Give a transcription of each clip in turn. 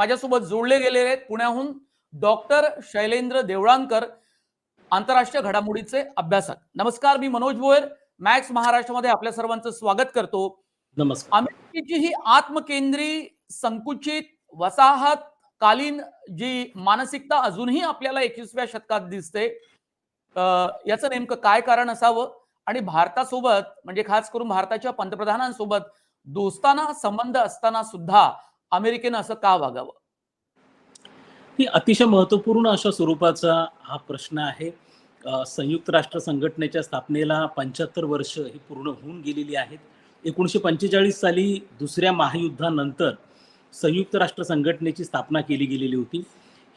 माझ्यासोबत जोडले गेलेले आहेत पुण्याहून डॉक्टर शैलेंद्र देवळांकर आंतरराष्ट्रीय घडामोडीचे अभ्यासक. नमस्कार मी मनोज भोयर मॅक्स महाराष्ट्रामध्ये आपल्या सर्वांचं स्वागत करतो. नमस्कार. अमेरिकेची ही आत्मकेंद्री संकुचित वसाहत कालीन जी मानसिकता अजूनही आपल्याला एकविसव्या शतकात दिसते अं, याचं नेमकं काय कारण असावं? आणि भारतासोबत म्हणजे खास करून भारताच्या पंतप्रधानांसोबत दोस्ताना संबंध असताना सुद्धा अमेरिकेनं असं का वागावं? अतिशय महत्त्वपूर्ण अशा स्वरूपाचा हा प्रश्न आहे. संयुक्त राष्ट्र संघटनेच्या स्थापनेला पंच्याहत्तर वर्ष ही पूर्ण होऊन गेलेली आहेत. एकोणीसशे पंचेचाळीस साली दुसऱ्या महायुद्धानंतर संयुक्त राष्ट्र संघटनेची स्थापना केली गेलेली होती.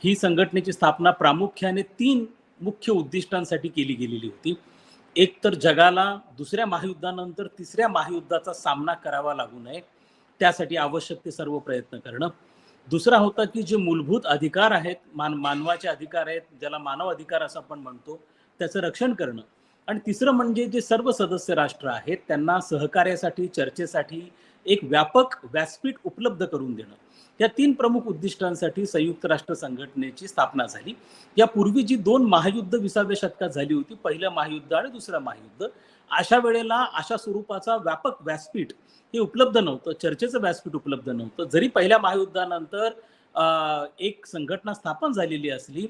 ही संघटनेची स्थापना प्रामुख्याने तीन मुख्य उद्दिष्टांसाठी केली गेलेली होती. एक तर जगाला दुसऱ्या महायुद्धानंतर तिसऱ्या महायुद्धाचा सामना करावा लागू नये. त्यासाठी आवश्यक ते सर्व प्रयत्न करणं. दुसरा होता की जे मूलभूत अधिकार आहेत मान मानवाचे अधिकार आहेत ज्याला मानव अधिकार असं आपण म्हणतो त्याचं रक्षण करणं. आणि तिसरं म्हणजे जे सर्व सदस्य राष्ट्र आहेत त्यांना सहकार्यासाठी चर्चेसाठी एक व्यापक व्यासपीठ उपलब्ध करून देणं. या तीन प्रमुख उद्दिष्टांसाठी संयुक्त राष्ट्र संघटनेची स्थापना झाली. यापूर्वी जी दोन महायुद्ध विसाव्या शतकात झाली होती पहिलं महायुद्ध आणि दुसरं महायुद्ध अशा वेळेला अशा स्वरूपाचा व्यापक व्यासपीठ हे उपलब्ध नव्हतं चर्चेचं व्यासपीठ उपलब्ध नव्हतं. जरी पहिल्या महायुद्धानंतर अं, एक संघटना स्थापन झालेली असली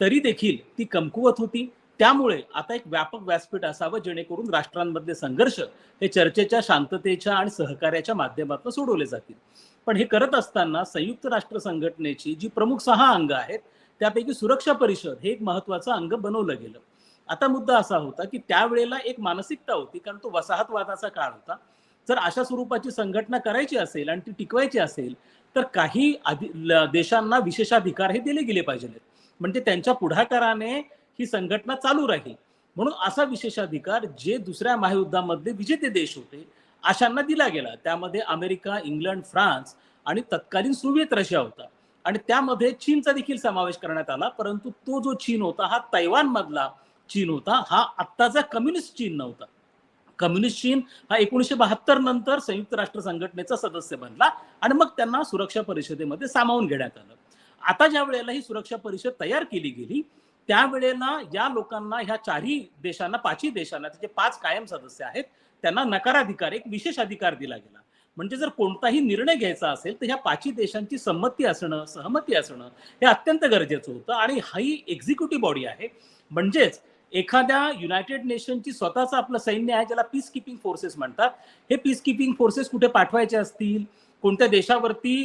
तरी देखील ती कमकुवत होती. त्यामुळे आता एक व्यापक व्यासपीठ असावं जेणेकरून राष्ट्रांमधले संघर्ष हे चर्चेच्या शांततेच्या आणि सहकार्याच्या माध्यमातून सोडवले जातील. पण हे करत असताना संयुक्त राष्ट्र संघटनेची जी प्रमुख सहा अंग आहेत त्यापैकी सुरक्षा परिषद हे एक महत्वाचं अंग बनवलं गेलं. आता मुद्दा असा होता की त्यावेळेला एक मानसिकता होती कारण तो वसाहतवादाचा काळ होता. जर अशा स्वरूपाची संघटना करायची असेल आणि ती टिकवायची असेल तर काही देशांना विशेषाधिकार हे दिले गेले पाहिजेत. म्हणजे त्यांच्या पुढाकाराने ही संघटना चालू राहील. म्हणून असा विशेषाधिकार जे दुसऱ्या महायुद्धामधले विजेते देश होते अशांना दिला गेला. त्यामध्ये अमेरिका इंग्लंड फ्रान्स आणि तत्कालीन सोव्हिएत रशिया होता. आणि त्यामध्ये चीनचा देखील समावेश करण्यात आला. परंतु तो जो चीन होता हा तैवान मधला चीन होता. हा आत्ताचा कम्युनिस्ट चीन नव्हता. कम्युनिस्ट चीन हा एकोणीसशे बहात्तर नंतर संयुक्त राष्ट्र संघटनेचा सदस्य बनला आणि मग त्यांना सुरक्षा परिषदेमध्ये सामावून घेण्यात आलं. आता ज्या वेळेला ही सुरक्षा परिषद तयार केली गेली त्यावेळेला या लोकांना ह्या चारही देशांना पाचही देशांना त्याचे पाच कायम सदस्य आहेत. त्यांना नकाराधिकार एक विशेष अधिकार दिला गेला. म्हणजे जर कोणताही निर्णय घ्यायचा असेल तर ह्या पाचही देशांची संमती असणं सहमती असणं हे अत्यंत गरजेचं होतं आणि ही एक्झिक्युटिव्ह बॉडी आहे. म्हणजेच एखाद्या युनायटेड नेशनची स्वतःचं आपलं सैन्य आहे ज्याला पीस किपिंग फोर्सेस म्हणतात. हे पीस किपिंग फोर्सेस कुठे पाठवायचे असतील? कोणत्या देशावरती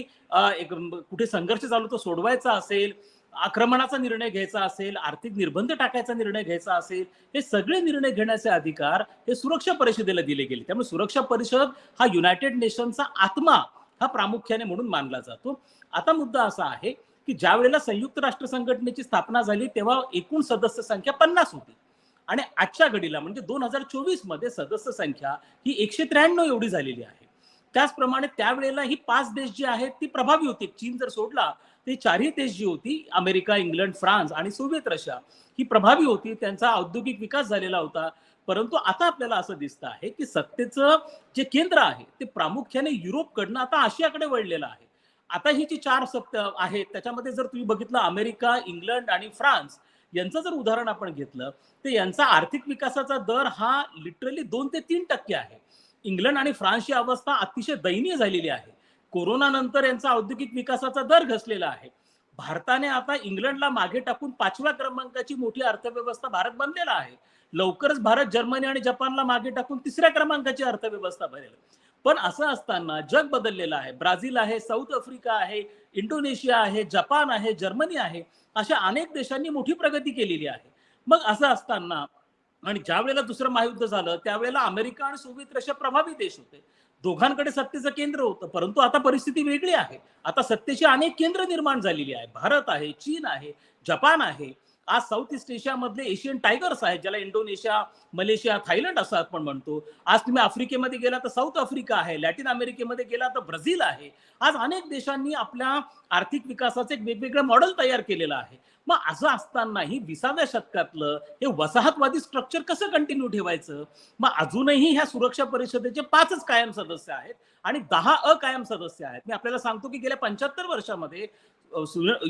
एक कुठे संघर्ष चालू तो सोडवायचा असेल? आक्रमणाचा निर्णय घ्यायचा असेल आर्थिक निर्बंध टाकायचा निर्णय घ्यायचा असेल हे सगळे निर्णय घेण्याचे अधिकार हे सुरक्षा परिषदेला दिले गेले. त्यामुळे सुरक्षा परिषद हा युनायटेड नेशनचा आत्मा हा प्रामुख्याने म्हणून मानला जातो. आता मुद्दा असा आहे की ज्या वेळेला संयुक्त राष्ट्र संघटनेची स्थापना झाली तेव्हा एकूण सदस्य संख्या पन्नास होती. आणि आजच्या घडीला म्हणजे दोन हजार चोवीसमध्ये सदस्य संख्या ही एकशे त्र्याण्णव एवढी झालेली आहे. त्याचप्रमाणे त्यावेळेला ही पाच देश जी आहेत ती प्रभावी होती. चीन जर सोडला ते चारही देश जी होती अमेरिका इंग्लंड फ्रान्स आणि सोव्हिएत रशिया ही प्रभावी होती. त्यांचा औद्योगिक विकास झालेला होता. परंतु आता आपल्याला असं दिसतं आहे की सत्तेचं जे केंद्र आहे ते प्रामुख्याने युरोपकडनं आता आशियाकडे वळलेलं आहे. आता ही जी चार सत्य आहेत त्याच्यामध्ये जर तुम्ही बघितलं अमेरिका इंग्लंड आणि फ्रान्स यांचं जर उदाहरण आपण घेतलं तर यांचा आर्थिक विकासाचा दर हा लिटरली दोन ते तीन टक्के आहे. इंग्लंड आणि फ्रान्सची अवस्था अतिशय दयनीय झालेली आहे. कोरोना नंतर यांचा औद्योगिक विकासाचा दर घसलेला आहे. भारताने आता इंग्लंडला मागे टाकून पाचव्या क्रमांकाची मोठी अर्थव्यवस्था भारत बनलेला आहे. लवकरच भारत जर्मनी आणि जपानला मागे टाकून तिसऱ्या क्रमांकाची अर्थव्यवस्था बनेल. पण असं असताना जग बदललेलं आहे. ब्राझील आहे साऊथ आफ्रिका आहे इंडोनेशिया आहे जपान आहे जर्मनी आहे अशा अनेक देशांनी मोठी प्रगती केलेली आहे. मग असं असताना आणि ज्या वेळेला दुसरं महायुद्ध झालं त्यावेळेला अमेरिका आणि सोव्हिएत रशिया प्रभावी देश होते. दोघांकडे सत्तेचं केंद्र होतं परंतु आता परिस्थिती वेगळी आहे. आता सत्तेची अनेक केंद्र निर्माण झालेली आहे भारत आहे चीन आहे जपान आहे. आज साऊथ ईस्ट एशियामधले एशियन टायगर्स आहेत ज्याला इंडोनेशिया मलेशिया थायलंड असं आपण म्हणतो. आज तुम्ही आफ्रिकेमध्ये गेला तर साऊथ आफ्रिका आहे लॅटिन अमेरिकेमध्ये गेला तर ब्राझील आहे. आज अनेक देशांनी आपल्या आर्थिक विकासाचं एक वेगवेगळं मॉडेल तयार केलेलं आहे. मग असं असतानाही विसाव्या शतकातलं हे वसाहतवादी स्ट्रक्चर कसं कंटिन्यू ठेवायचं? मग अजूनही ह्या सुरक्षा परिषदेचे पाचच कायम सदस्य आहेत आणि दहा अकायम सदस्य आहेत. मी आपल्याला सांगतो की गेल्या पंच्याहत्तर वर्षामध्ये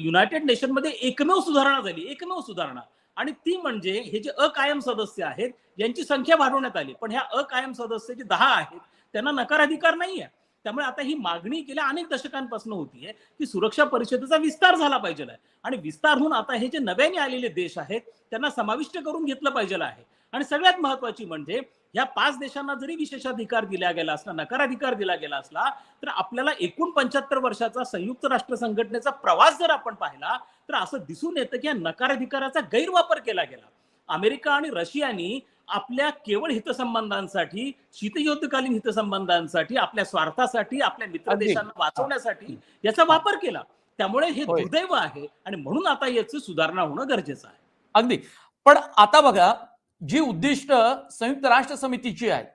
युनायटेड नेशनमध्ये एकमेव सुधारणा झाली एकमेव सुधारणा. आणि ती म्हणजे हे जे अकायम सदस्य आहेत यांची संख्या वाढवण्यात आली. पण ह्या अकायम सदस्य जे दहा आहेत त्यांना नकार अधिकार नाहीये. त्यामुळे आता ही मागणी गेल्या अनेक दशकांपासून होतीये की सुरक्षा परिषदेचा विस्तार झाला पाहिजे आहे. आणि विस्तार होऊन आता हे जे नव्याने आलेले देश आहेत त्यांना समाविष्ट करून घेतलं पाहिजे आहे. आणि सगळ्यात महत्वाची म्हणजे या पाच देशांना जरी विशेषाधिकार दिला गेला असला नकाराधिकार दिला गेला असला तर आपल्याला एकूण पंच्याहत्तर वर्षाचा संयुक्त राष्ट्र संघटनेचा प्रवास जर आपण पाहिला तर असं दिसून येतं की या नकाराधिकाराचा गैरवापर केला गेला. अमेरिका आणि रशियानी आपल्या केवळ हितसंबंधांसाठी शीतयुद्धकालीन हितसंबंधांसाठी आपल्या स्वार्थासाठी आपल्या मित्र. देशांना वाचवण्यासाठी याचा वापर केला. त्यामुळे हे. दुर्दैव आहे आणि म्हणून आता याची सुधारणा होणं गरजेचं आहे. अगदी. पण आता बघा जी उद्दिष्ट संयुक्त राष्ट्र समितीची आहेत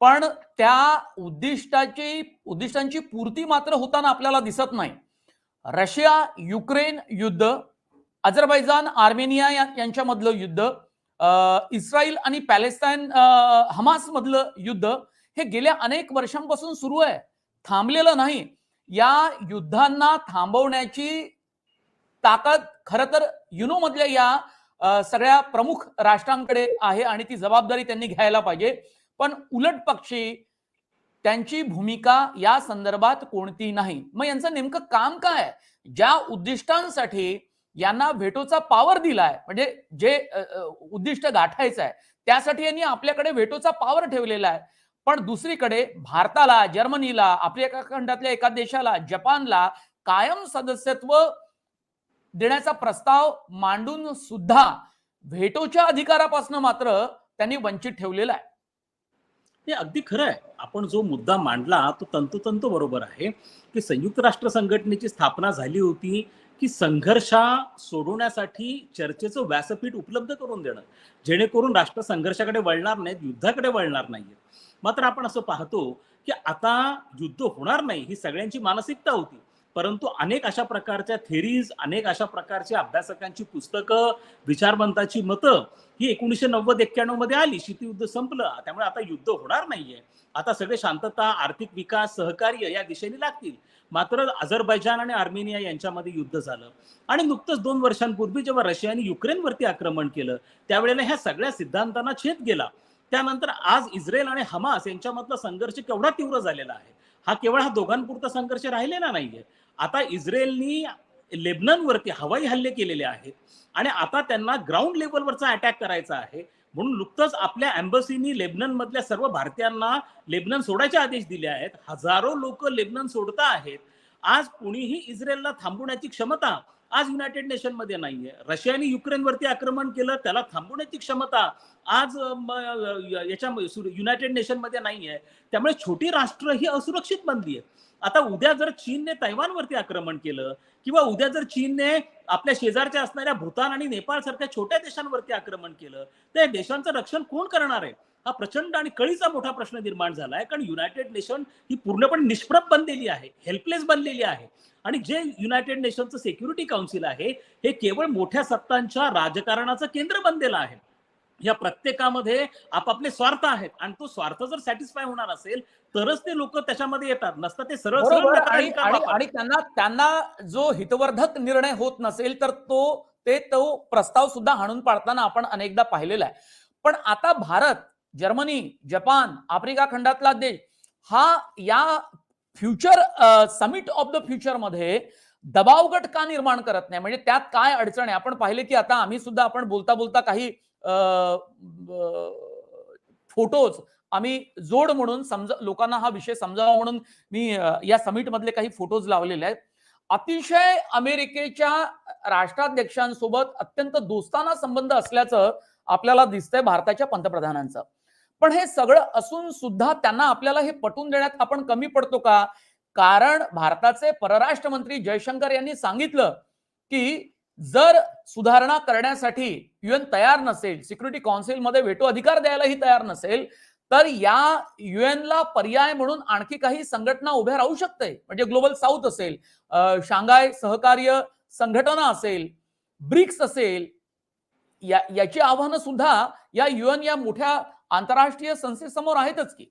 पण त्या उद्दिष्टाची उद्दिष्टांची पूर्ती मात्र होताना आपल्याला दिसत नाही. रशिया युक्रेन युद्ध अझरबैजान आर्मेनिया यांच्यामधलं युद्ध इस्रायल आणि पॅलेस्टाईन हमास मधलं युद्ध हे गेल्या अनेक वर्षांपासून सुरू आहे. थांबलेलं नाही. या युद्धांना थांबवण्याची ताकद खर तर युनो मधल्या या सगळ्या प्रमुख राष्ट्रांकडे आहे आणि ती जबाबदारी त्यांनी घ्यायला पाहिजे. पण उलट पक्षी त्यांची भूमिका या संदर्भात कोणती नाही? मग यांचं नेमकं काम काय ज्या उद्दिष्टांसाठी यांना व्हेटोचा पॉवर दिलाय. म्हणजे जे उद्दिष्ट गाठायचं आहे त्यासाठी यांनी आपल्याकडे व्हेटोचा पॉवर ठेवलेला आहे. पण दुसरीकडे भारताला जर्मनीला आफ्रिका खंडातल्या एका देशाला जपानला कायम सदस्यत्व देण्याचा प्रस्ताव मांडून सुद्धा व्हेटोच्या अधिकारापासून मात्र त्यांनी वंचित ठेवलेला आहे. हे अगदी खरं आहे. आपण जो मुद्दा मांडला तो तंतोतंत बरोबर आहे. की संयुक्त राष्ट्र संघटनेची स्थापना झाली होती की संघर्षा सोडवण्यासाठी चर्चेचं व्यासपीठ उपलब्ध करून देणं जेणेकरून राष्ट्र संघर्षाकडे वळणार नाहीत युद्धाकडे वळणार नाहीये मात्र आपण असं पाहतो की आता युद्ध होणार नाही ही सगळ्यांची मानसिकता होती. परंतु अनेक अशा प्रकारच्या थेरीज अनेक अशा प्रकारच्या अभ्यासकांची पुस्तकं विचारवंताची मतं ही एकोणीसशे नव्वद एक्क्याण्णवमध्ये आली. शीतयुद्ध संपलं. त्यामुळे आता युद्ध होणार नाहीये. आता सगळे शांतता आर्थिक विकास सहकार्य या दिशेने लागतील. मात्र अझरबैजान आणि आर्मेनिया यांच्यामध्ये युद्ध झालं. आणि नुकतंच दोन वर्षांपूर्वी जेव्हा रशियाने युक्रेनवरती आक्रमण केलं त्यावेळेला ह्या सगळ्या सिद्धांतांना छेद गेला. त्यानंतर आज इस्रायल आणि हमास यांच्यामधला संघर्ष केवढा तीव्र झालेला आहे? हा केवळ हा दोघांपुरता संघर्ष राहिलेला नाहीये. आता इस्रायलनी लेबननवरती हवाई हल्ले केलेले आहेत आणि आता त्यांना ग्राउंड लेवलवरचा अटॅक करायचा आहे. म्हणून नुकतंच आपल्या अँबसीनी लेबनन मधल्या सर्व भारतीयांना लेबनन सोडायचे आदेश दिले आहेत. हजारो लोक लेबनन सोडता आहेत. आज कुणीही इस्रायलला थांबवण्याची क्षमता आज युनायटेड नेशनमध्ये नाहीये. रशियाने युक्रेनवरती आक्रमण केलं त्याला थांबवण्याची क्षमता आज याच्या युनायटेड नेशनमध्ये नाहीये. त्यामुळे छोटी राष्ट्र ही असुरक्षित बनली आहे आता उद्या जर चीनने तैवानवरती आक्रमण केलं किंवा उद्या जर चीनने आपल्या शेजारच्या असणाऱ्या भूतान आणि नेपाळ सारख्या छोट्या देशांवरती आक्रमण केलं तर या देशांचं रक्षण कोण करणार आहे? हा प्रचंड आणि कळीचा मोठा प्रश्न निर्माण झाला आहे कारण युनायटेड नेशन ही पूर्णपणे निष्प्रभ बनलेली आहे हेल्पलेस बनलेली आहे. आणि जे युनायटेड नेशनचं सेक्युरिटी काउन्सिल आहे हे केवळ मोठ्या सत्तांच्या राजकारणाचं केंद्र बनलेलं आहे. या प्रत्येकामध्ये आपापले स्वार्थ आहेत. आणि तो स्वार्थ जर सॅटिस्फाय होणार असेल तरच ते लोक त्याच्यामध्ये येतात. नसतं ते सरळ सरळ आणि त्यांना त्यांना जो हितवर्धक निर्णय होत नसेल तर तो ते तो प्रस्ताव सुद्धा हाणून पाडताना आपण अनेकदा पाहिलेला आहे. पण आता भारत जर्मनी जपान आफ्रिका खंडातला देश हा या फ्युचर समिट ऑफ द फ्युचरमध्ये दबाव गट का निर्माण करत नाही? म्हणजे त्यात काय अडचण आहे? आपण पाहिले की आता आम्ही सुद्धा आपण बोलता बोलता काही फोटोज आम्ही जोड म्हणून समजा लोकांना हा विषय समजावा म्हणून मी या समिट मधले काही फोटोज लावलेले आहेत. अतिशय अमेरिकेच्या राष्ट्राध्यक्षांसोबत अत्यंत दोस्ताना संबंध असल्याचं आपल्याला दिसतंय भारताच्या पंतप्रधानांचं. पण हे सगळं असून सुद्धा त्यांना आपल्याला हे पटवून देण्यात आपण कमी पडतो का? कारण भारताचे परराष्ट्र मंत्री जयशंकर यांनी सांगितलं की जर सुधारणा करण्यासाठी युएन तयार नसेल सिक्युरिटी काउन्सिलमध्ये व्हेटो अधिकार द्यायलाही तयार नसेल तर या युएनला पर्याय म्हणून आणखी काही संघटना उभ्या राहू शकते. म्हणजे ग्लोबल साऊथ असेल शांघाय सहकार्य संघटना असेल ब्रिक्स असेल या याची आव्हानं सुद्धा या युएन या मोठ्या आंतरराष्ट्रीय संस्थेसमोर आहेतच की.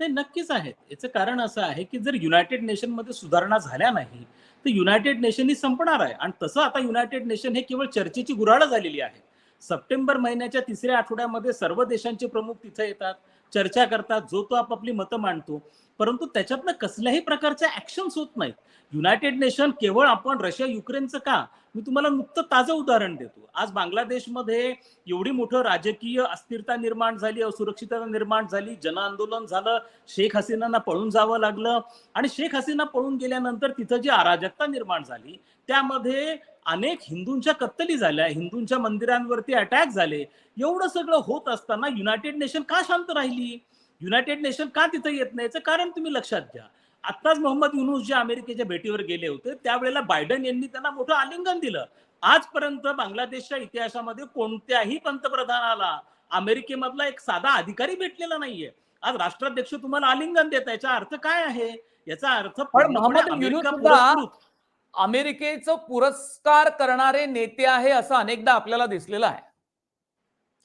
नाही नक्कीच आहेत. याचं कारण असं आहे की जर युनायटेड नेशनमध्ये सुधारणा झाल्या नाही तर युनायटेड नेशन ही संपणार आहे. आणि तसं आता युनायटेड नेशन हे केवळ चर्चेची गुराळ झालेली आहे सप्टेंबर महिन्याच्या तिसऱ्या आठवड्यामध्ये सर्व देशांचे प्रमुख तिथे येतात चर्चा करतात जो तो आपापली मतं मांडतो. परंतु त्याच्यातनं कसल्याही प्रकारच्या ऍक्शन्स होत नाहीत. युनायटेड नेशन केवळ आपण रशिया युक्रेनचं का? मी तुम्हाला नुकतं ताजं उदाहरण देतो. आज बांगलादेशमध्ये एवढी मोठं राजकीय अस्थिरता निर्माण झाली असुरक्षितता निर्माण झाली जनआंदोलन झालं शेख हसीनांना पळून जावं लागलं आणि शेख हसीना पळून गेल्यानंतर तिथं जी अराजकता निर्माण झाली त्यामध्ये अनेक हिंदूंच्या कत्तली झाल्या हिंदूंच्या मंदिरांवरती अटॅक झाले. एवढं सगळं होत असताना युनायटेड नेशन का शांत राहिली? युनायटेड नेशन का तिथं येत नाही? याचं कारण तुम्ही लक्षात घ्या. आत्ताच मोहम्मद युनुस जे अमेरिकेच्या भेटीवर गेले होते त्यावेळेला बायडन यांनी त्यांना मोठं आलिंगन दिलं. आजपर्यंत बांगलादेशच्या इतिहासामध्ये कोणत्याही पंतप्रधानाला अमेरिकेमधला एक साधा अधिकारी भेटलेला नाहीये. आज राष्ट्राध्यक्ष तुम्हाला आलिंगन देत याचा अर्थ काय आहे? याचा अर्थ. अमेरिकेचं पुरस्कार करणारे नेते आहे असं अनेकदा आपल्याला दिसलेलं आहे.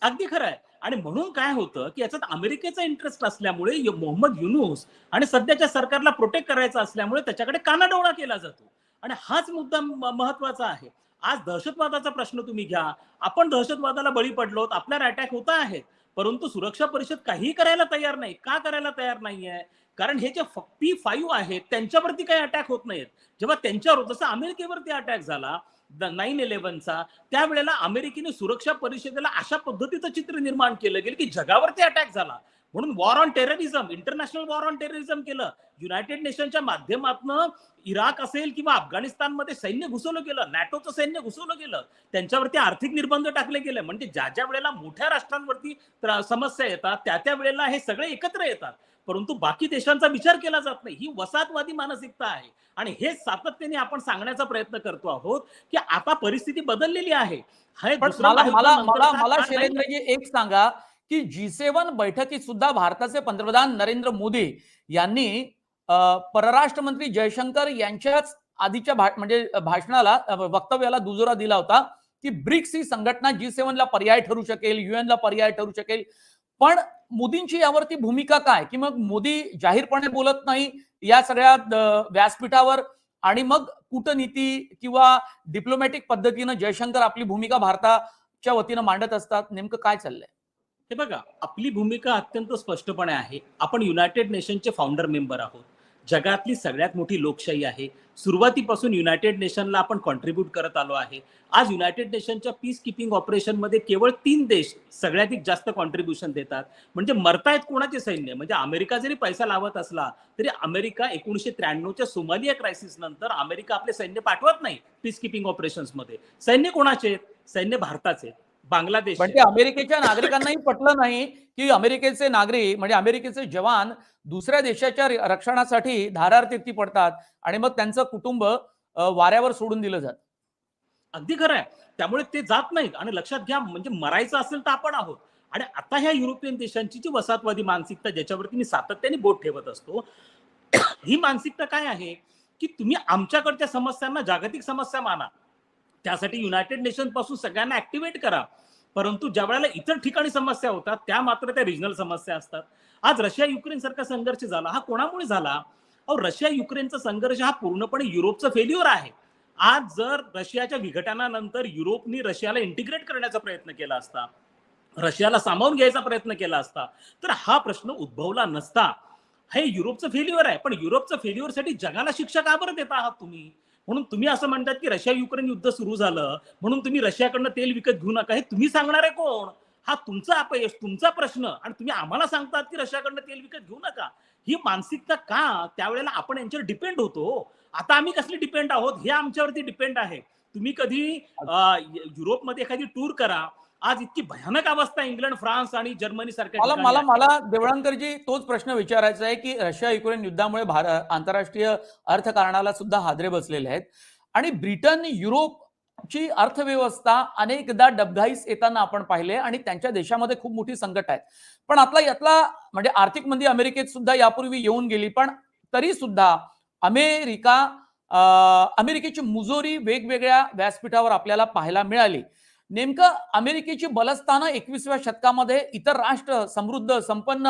अगदी खरं आहे. आणि म्हणून काय होतं की याच्यात अमेरिकेचा इंटरेस्ट असल्यामुळे मोहम्मद युनुस आणि सध्याच्या सरकारला प्रोटेक्ट करायचा असल्यामुळे त्याच्याकडे कानाडोळा केला जातो. आणि हाच मुद्दा महत्त्वाचा आहे. आज दहशतवादाचा प्रश्न तुम्ही घ्या. आपण दहशतवादाला बळी पडलो आपल्यावर अटॅक होत आहेत. परंतु सुरक्षा परिषद काहीही करायला तयार नाही. का करायला तयार नाहीये? कारण हे जे पी फाईव्ह आहेत त्यांच्यावरती काही अटॅक होत नाहीत जेव्हा त्यांच्यावर जसं अमेरिकेवरती अटॅक झाला नाईन इलेव्हनचा त्यावेळेला अमेरिकेने सुरक्षा परिषदेला अशा पद्धतीचं चित्र निर्माण केलं गेलं की जगावरती अटॅक झाला. म्हणून war on terrorism international war on terrorism केलं. युनायटेड नेशनच्या माध्यमातून इराक असेल किंवा अफगाणिस्तानमध्ये सैन्य घुसवलं गेलं नॅटोचं सैन्य घुसवलं गेलं त्यांच्यावरती आर्थिक निर्बंध टाकले गेले. म्हणजे ज्या ज्या वेळेला मोठ्या राष्ट्रांवरती समस्या येतात त्या त्या वेळेला हे सगळे एकत्र येतात. परंतु बाकी देशांचा विचार केला जात नाही. ही वसाहतवादी मानसिकता आहे. आणि हे सातत्याने आपण सांगण्याचा प्रयत्न करतो आहोत की आता परिस्थिती बदललेली आहे. मला एक सांगा की जी सेव्हन बैठकीत सुद्धा भारताचे पंतप्रधान नरेंद्र मोदी यांनी परराष्ट्र मंत्री जयशंकर यांच्याच आधीच्या भा- म्हणजे भाषणाला वक्तव्याला दुजोरा दिला होता की ब्रिक्स ही संघटना जी सेव्हनला पर्याय ठरू शकेल युएनला पर्याय ठरू शकेल. पण मोदींची यावरती भूमिका काय? की मग मोदी जाहीरपणे बोलत नाही या सगळ्या व्यासपीठावर आणि मग कूटनीती किंवा डिप्लोमॅटिक पद्धतीनं जयशंकर आपली भूमिका भारताच्या वतीनं मांडत असतात. नेमकं काय चाललंय? हे बघा आपली भूमिका अत्यंत स्पष्टपणे आहे. आपण युनायटेड नेशनचे फाउंडर मेंबर आहोत. जगातली सगळ्यात मोठी लोकशाही आहे. सुरुवातीपासून युनायटेड नेशनला आपण कॉन्ट्रीब्यूट करत आलो आहे. आज युनायटेड नेशनच्या पीस किपिंग ऑपरेशनमध्ये केवळ तीन देश सगळ्यात जास्त कॉन्ट्रीब्युशन देतात. म्हणजे मरतायत कोणाचे सैन्य? म्हणजे अमेरिका जरी पैसा लावत असला तरी अमेरिका एकोणीशे त्र्याण्णवच्या सोमालिया क्रायसिस नंतर अमेरिका आपले सैन्य पाठवत नाही पीस किपिंग ऑपरेशन्समध्ये सैन्य कोणाचे आहेत? सैन्य भारताचे बांगलादेश पण ते अमेरिकेच्या नागरिकांनाही पटलं नाही की अमेरिकेचे नागरिक म्हणजे अमेरिकेचे जवान दुसऱ्या देशाच्या रक्षणासाठी धारार तीर्थी पडतात आणि मग त्यांचं कुटुंब वाऱ्यावर सोडून दिलं जात. अगदी खरं आहे. त्यामुळे ते जात नाहीत. आणि लक्षात घ्या म्हणजे मरायचं असेल तर आपण आहोत. आणि आता ह्या युरोपियन देशांची जी वसाहतवादी मानसिकता ज्याच्यावरती मी सातत्याने बोट ठेवत असतो ही मानसिकता काय आहे? की तुम्ही आमच्याकडच्या समस्यांना जागतिक समस्या माना. त्यासाठी युनायटेड नेशनपासून सगळ्यांना ऍक्टिव्हेट करा. परंतु ज्या वेळेला इतर ठिकाणी समस्या होतात त्या मात्र त्या रिजनल समस्या असतात. आज रशिया युक्रेन सारखा संघर्ष झाला. हा कोणामुळे झाला? अहो रशिया युक्रेनचा संघर्ष हा पूर्णपणे युरोपचा फेल्युअर आहे. आज जर रशियाच्या विघटनानंतर युरोपनी रशियाला इंटिग्रेट करण्याचा प्रयत्न केला असता रशियाला सामावून घ्यायचा प्रयत्न केला असता तर हा प्रश्न उद्भवला नसता. हे युरोपचं फेल्युअर आहे. पण युरोपचं फेल्युअरसाठी जगाला शिक्षा का बरं देत आहात तुम्ही? म्हणून तुम्ही असं म्हणतात की रशिया युक्रेन युद्ध सुरू झालं म्हणून तुम्ही रशियाकडनं तेल विकत घेऊ नका हे तुम्ही सांगणारे कोण? हा तुमचा अपयश तुमचा प्रश्न. आणि तुम्ही आम्हाला सांगतात की रशियाकडनं तेल विकत घेऊ नका. ही मानसिकता का? त्यावेळेला आपण यांच्यावर डिपेंड होतो. आता आम्ही कसले डिपेंड आहोत? हे आमच्यावरती डिपेंड आहे. तुम्ही कधी युरोपमध्ये एखादी टूर करा आज इतकी भयानक अवस्था इंग्लंड फ्रान्स आणि जर्मनी सारख्या मला मला देवळांकरजी तोच प्रश्न विचारायचा आहे की रशिया युक्रेन युद्धामुळे भारत आंतरराष्ट्रीय अर्थकारणाला सुद्धा हादरे बसलेले आहेत. आणि ब्रिटन युरोप ची अर्थव्यवस्था अनेकदा डबघाईस येताना आपण पाहिले आणि त्यांच्या देशामध्ये खूप मोठी संकट आहेत पण आपला यातला म्हणजे आर्थिक मंदी अमेरिकेत सुद्धा यापूर्वी येऊन गेली पण तरी सुद्धा अमेरिका अमेरिकेची मुजोरी वेगवेगळ्या व्यासपीठावर आपल्याला पाहायला मिळाली. नेमकं अमेरिकेची बलस्थानं एकवीसव्या शतकामध्ये इतर राष्ट्र समृद्ध संपन्न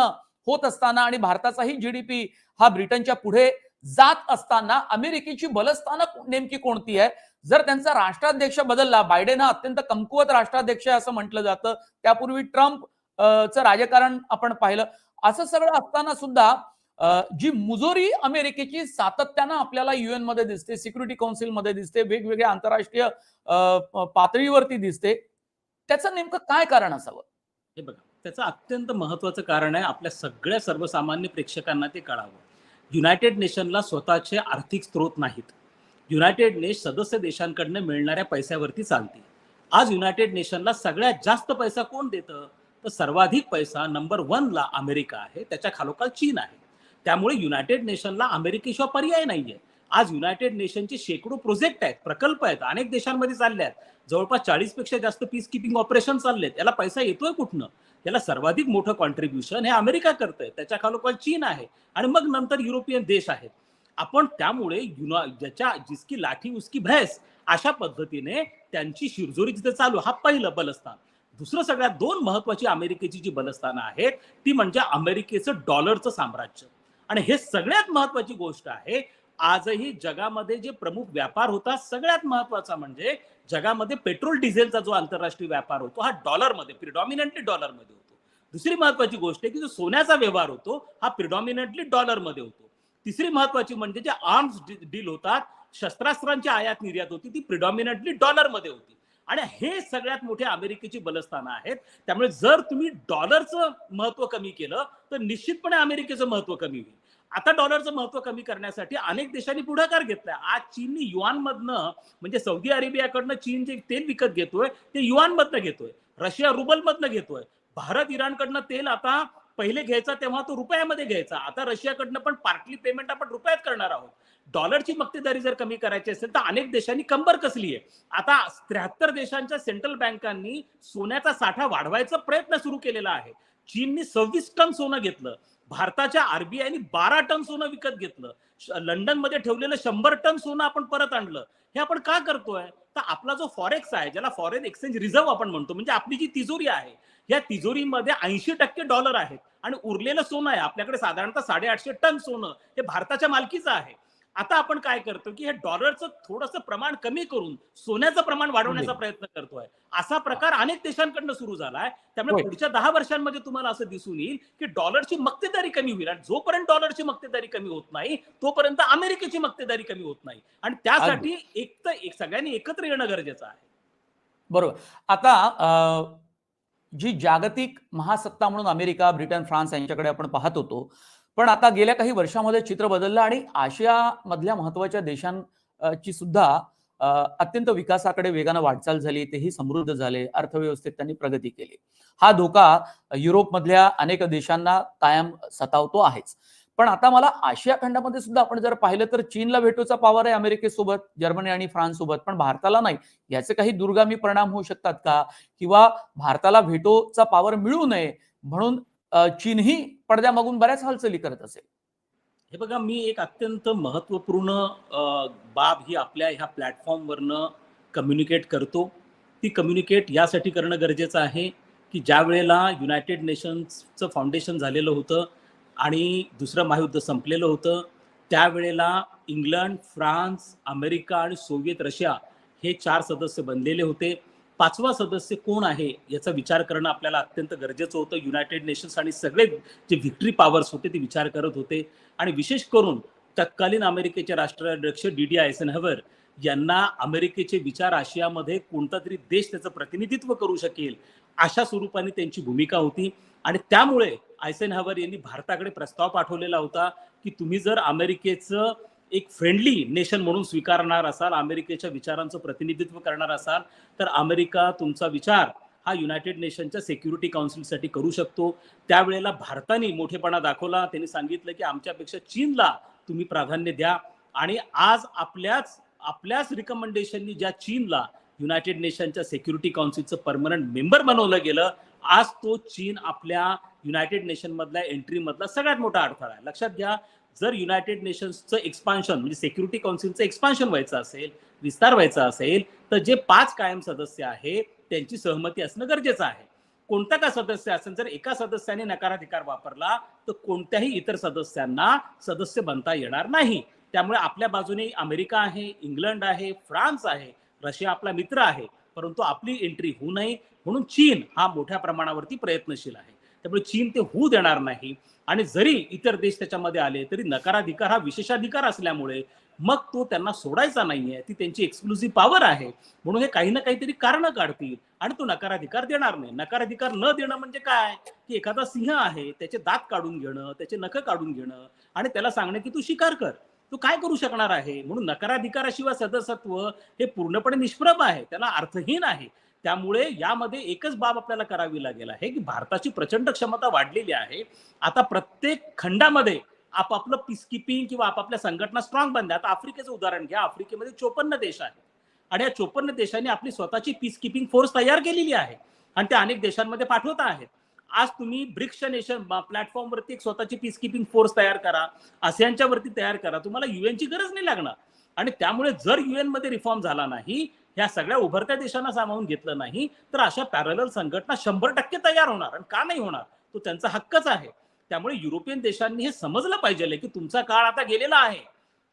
होत असताना आणि भारताचाही जीडीपी हा ब्रिटनच्या पुढे जात असताना अमेरिकेची बलस्थानं नेमकी कोणती आहे? जर त्यांचा राष्ट्राध्यक्ष बदलला बायडेन हा अत्यंत कमकुवत राष्ट्राध्यक्ष आहे असं म्हटलं जातं. त्यापूर्वी ट्रम्प चं राजकारण आपण पाहिलं. असं सगळं असताना सुद्धा जी मुजोरी अमेरिकेची सातत्यानं आपल्याला युएनमध्ये दिसते सिक्युरिटी काउन्सिलमध्ये दिसते वेगवेगळ्या आंतरराष्ट्रीय अं, पातळीवरती दिसते. त्याचं नेमकं काय कारण असावं? हे बघा त्याचं अत्यंत महत्वाचं कारण आहे आपल्या सगळ्या सर्वसामान्य प्रेक्षकांना ते कळावं. युनायटेड नेशनला स्वतःचे आर्थिक स्रोत नाहीत. युनायटेड नेश सदस्य देशांकडनं मिळणाऱ्या पैशावरती चालते. आज युनायटेड नेशनला सगळ्यात जास्त पैसा कोण देतं? तर सर्वाधिक पैसा नंबर वनला अमेरिका आहे त्याच्या खालोखाल चीन आहे. त्यामुळे युनायटेड नेशनला अमेरिकेशिवाय पर्याय नाहीये. आज युनायटेड नेशनचे शेकडो प्रोजेक्ट आहेत प्रकल्प आहेत अनेक देशांमध्ये चालले आहेत. जवळपास चाळीसपेक्षा जास्त पीस किपिंग ऑपरेशन चाललेत याला पैसा येतोय कुठनं? याला सर्वाधिक मोठं कॉन्ट्रीब्युशन हे अमेरिका करतंय. त्याच्या खालोखाल चीन आहे आणि मग नंतर युरोपियन देश आहेत. आपण त्यामुळे युना ज्याच्या जिसकी लाठी उसकी भैस अशा पद्धतीने त्यांची शिरजोरी जिथे चालू हा पहिलं बलस्थान. दुसरं सगळ्यात दोन महत्वाची अमेरिकेची जी बलस्थानं आहेत ती म्हणजे अमेरिकेचं डॉलरचं साम्राज्य. आणि हे सगळ्यात महत्वाची गोष्ट आहे आजही जगामध्ये जे प्रमुख व्यापार होता सगळ्यात महत्त्वाचा म्हणजे जगामध्ये पेट्रोल डिझेलचा जो आंतरराष्ट्रीय व्यापार होतो हा डॉलरमध्ये प्रिडॉमिनंटली डॉलरमध्ये होतो. दुसरी महत्वाची गोष्ट आहे की जो सोन्याचा व्यवहार होतो हा प्रिडॉमिनंटली डॉलरमध्ये होतो. तिसरी महत्वाची म्हणजे जे आर्म्स डील होतात शस्त्रास्त्रांची आयात निर्यात होती ती प्रिडॉमिनंटली डॉलरमध्ये होती. आणि हे सगळ्यात मोठे अमेरिकेची बलस्थानं आहेत. त्यामुळे जर तुम्ही डॉलरचं महत्त्व कमी केलं तर निश्चितपणे अमेरिकेचं महत्त्व कमी होईल. आता डॉलरचं महत्त्व कमी करण्यासाठी अनेक देशांनी पुढाकार घेतलाय. आज चीननी युआन मधनं म्हणजे सौदी अरेबियाकडनं चीन जे तेल विकत घेतोय ते युआन मधनं घेतोय. रशिया रुबल मधनं घेतोय. भारत इराणकडनं तेल आता पहिले घ्यायचा तेव्हा तो रुपयामध्ये घ्यायचा. आता रशियाकडनं पण पार्टली पेमेंट आपण रुपयात करणार आहोत. डॉलरची मक्तेदारी जर कमी करायची असेल तर अनेक देशांनी कंबर कसली आहे? आता त्र्याहत्तर देशांच्या सेंट्रल बँकांनी सोन्याचा साठा वाढवायचा प्रयत्न सुरू केलेला आहे. चीननी सव्वीस टन सोनं घेतलं. भारताच्या आरबीआयनी बारा टन सोनं विकत घेतलं. लंडनमध्ये ठेवलेलं शंभर टन सोनं आपण परत आणलं. हे आपण का करतोय? तर आपला जो फॉरेक्स आहे ज्याला फॉरेन एक्सचेंज रिझर्व्ह आपण म्हणतो म्हणजे आपली जी तिजोरी आहे या तिजोरीमध्ये ऐंशी टक्के डॉलर आहेत. आणि उरलेलं सोनं आहे. आपल्याकडे साधारणतः साडेआठशे टन सोनं हे भारताच्या मालकीचं आहे. आता आपण काय करतो की हे डॉलरचं थोडंसं प्रमाण कमी करून सोन्याचं प्रमाण वाढवण्याचा प्रयत्न करतोय. असा प्रकार अनेक देशांकडनं सुरू झालाय. त्यामुळे. पुढच्या दहा वर्षांमध्ये तुम्हाला असं दिसून येईल की डॉलरची मक्तेदारी कमी होईल. आणि जोपर्यंत डॉलरची मक्तेदारी कमी होत नाही तोपर्यंत अमेरिकेची मक्तेदारी कमी होत नाही. आणि त्यासाठी एक तर एक सगळ्यांनी एकत्र येणं गरजेचं आहे. बरोबर. आता जी जागतिक महासत्ता म्हणून अमेरिका ब्रिटन फ्रान्स यांच्याकडे आपण पाहत होतो. पण आता गेल्या काही वर्षामध्ये चित्र बदललं आणि आशिया मधल्या महत्त्वाच्या देशांची सुद्धा अत्यंत विकासाकडे वेगानं वाटचाल झाली तेही समृद्ध झाले अर्थव्यवस्थेत त्यांनी प्रगती केली. हा धोका युरोपमधल्या अनेक देशांना कायम सतावतो आहेच. पण आता मला आशिया खंडामध्ये सुद्धा आपण जर पाहिलं तर चीनला भेटूचा पॉवर आहे अमेरिकेसोबत जर्मनी आणि फ्रान्स सोबत पण भारताला नाही. याचे काही दुर्गामी परिणाम होऊ शकतात का? किंवा भारताला व्हेटोचा पॉवर मिळू नये म्हणून चीनही पडद्यामागून बऱ्याच हालचाली करत असेल. हे बघा मी एक अत्यंत महत्त्वपूर्ण बाब ही आपल्या ह्या प्लॅटफॉर्मवरनं कम्युनिकेट करतो. ती कम्युनिकेट यासाठी करणं गरजेचं आहे की ज्या वेळेला युनायटेड नेशन्सचं फाउंडेशन झालेलं होतं आणि दुसरं महायुद्ध संपलेलं होतं. त्यावेळेला इंग्लंड फ्रान्स अमेरिका आणि सोव्हिएत रशिया हे चार सदस्य बनलेले होते. पाचवा सदस्य कोण आहे याचा विचार करणं आपल्याला अत्यंत गरजेचं होतं. युनायटेड नेशन्स आणि सगळे जे व्हिक्टरी पॉवर्स होते ते विचार करत होते. आणि विशेष करून तत्कालीन अमेरिकेचे राष्ट्राध्यक्ष डी डी आयसनहवर यांना अमेरिकेचे विचार आशियामध्ये कोणता तरी देश त्याचं प्रतिनिधित्व करू शकेल अशा स्वरूपाने त्यांची भूमिका होती. आणि त्यामुळे आयसेन हावर यांनी भारताकडे प्रस्ताव पाठवलेला होता की तुम्ही जर अमेरिकेचं एक फ्रेंडली नेशन म्हणून स्वीकारणार असाल अमेरिकेच्या विचारांचं प्रतिनिधित्व करणार असाल तर अमेरिका तुमचा विचार हा युनायटेड नेशनच्या सेक्युरिटी काउन्सिलसाठी करू शकतो. त्यावेळेला भारताने मोठेपणा दाखवला. त्यांनी सांगितलं की आमच्यापेक्षा चीनला तुम्ही प्राधान्य द्या. आणि आज आपल्याच आपल्याच रिकमेंडेशननी ज्या चीनला युनायटेड नेशनच्या सेक्युरिटी काउन्सिलचं परमनंट मेंबर बनवलं गेलं. आज तो चीन आपल्या युनायटेड नेशन मधल्या एंट्री मधला सगळ्यात मोठा अडथळा आहे. लक्षात घ्या जर युनायटेड नेशन्सचं एक्सपान्शन म्हणजे सेक्युरिटी काउन्सिलचं एक्सपान्शन व्हायचं असेल विस्तार व्हायचा असेल तर जे पाच कायम सदस्य आहे त्यांची सहमती असणं गरजेचं आहे. कोणता का सदस्य असेल जर एका सदस्याने नकाराधिकार वापरला तर कोणत्याही इतर सदस्यांना सदस्य बनता येणार नाही. त्यामुळे आपल्या बाजूने अमेरिका आहे इंग्लंड आहे फ्रान्स आहे रशिया आपला मित्र आहे परंतु आपली एंट्री होऊ नये. म्हणून चीन हा मोठ्या प्रमाणावरती प्रयत्नशील आहे. त्यामुळे चीन ते होऊ देणार नाही. आणि जरी इतर देश त्याच्यामध्ये आले तरी नकाराधिकार हा विशेषाधिकार असल्यामुळे मग तो त्यांना सोडायचा नाहीये. ती त्यांची एक्सक्लुझिव्ह पॉवर आहे. म्हणून हे काही ना काहीतरी कारण काढतील आणि तो नकाराधिकार देणार नाही. नकाराधिकार न देणं म्हणजे काय? की एखादा सिंह आहे त्याचे दात काढून घेणं त्याचे नख काढून घेणं आणि त्याला सांगणं की तू शिकार कर. तू काय करू शकणार आहे? म्हणून नकाराधिकाराशिवाय सदस्यत्व हे पूर्णपणे निष्प्रभ आहे. त्याला अर्थहीन आहे. त्यामुळे यामध्ये एकच बाब आपल्याला करावी लागेल आहे की भारताची प्रचंड क्षमता वाढलेली आहे. आता प्रत्येक खंडामध्ये आपापलं पीसकिपिंग किंवा आपापल्या संघटना स्ट्रॉंग बनल्या. आता आफ्रिकेचं उदाहरण घ्या. आफ्रिकेमध्ये चोपन्न देश आहेत. आणि या चोपन्न देशांनी आपली स्वतःची पीसकिपिंग फोर्स तयार केलेली आहे. आणि त्या अनेक देशांमध्ये पाठवत आहेत. आज तुम्ही ब्रिक्स नेशन प्लॅटफॉर्मवरती एक स्वतःची पीस किपिंग फोर्स तयार करा आसियानच्या वरती तयार करा तुम्हाला युएनची गरज नाही लागणार. आणि त्यामुळे जर युएनमध्ये रिफॉर्म झाला नाही ह्या सगळ्या उभरत्या देशांना सामावून घेतलं नाही तर अशा पॅरल संघटना शंभर टक्के तयार होणार आणि का नाही होणार तो त्यांचा हक्कच आहे. त्यामुळे युरोपियन देशांनी हे समजलं पाहिजे की तुमचा काळ आता गेलेला आहे.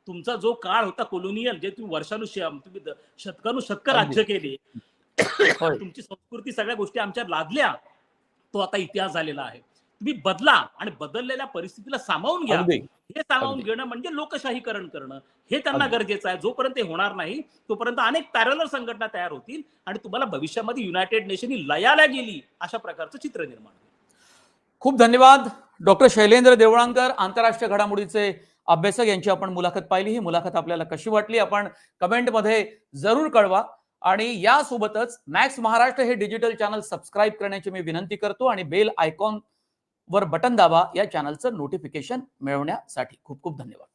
तुमचा जो काळ होता कोलोनियल जे तुम्ही वर्षानुश तुम्ही शतकानुशतक राज्य केले. तुमची संस्कृती सगळ्या गोष्टी आमच्या लादल्या. तो आता इतिहास झालेला आहे. तुम्ही बदला आणि बदललेल्या परिस्थितीला सामावून घ्या. हे सामावून. घेणं म्हणजे लोकशाहीकरण करणं. हे त्यांना. गरजेचं आहे. जोपर्यंत ते होणार नाही तोपर्यंत अनेक पॅरलर संघटना तयार होतील आणि तुम्हाला भविष्यामध्ये युनायटेड नेशन ही लयाला गेली अशा प्रकारचं चित्र निर्माण खूप धन्यवाद. डॉक्टर शैलेंद्र देवळांकर आंतरराष्ट्रीय घडामोडीचे अभ्यासक यांची आपण मुलाखत पाहिली. ही मुलाखत आपल्याला कशी वाटली आपण कमेंटमध्ये जरूर कळवा. आणि यासोबतच मॅक्स महाराष्ट्र हे डिजिटल चॅनल सबस्क्राईब करण्याची मी विनंती करतो आणि बेल आयकॉन वर बटन दाबा या चॅनलचं नोटिफिकेशन मिळवण्यासाठी खूप खूप धन्यवाद.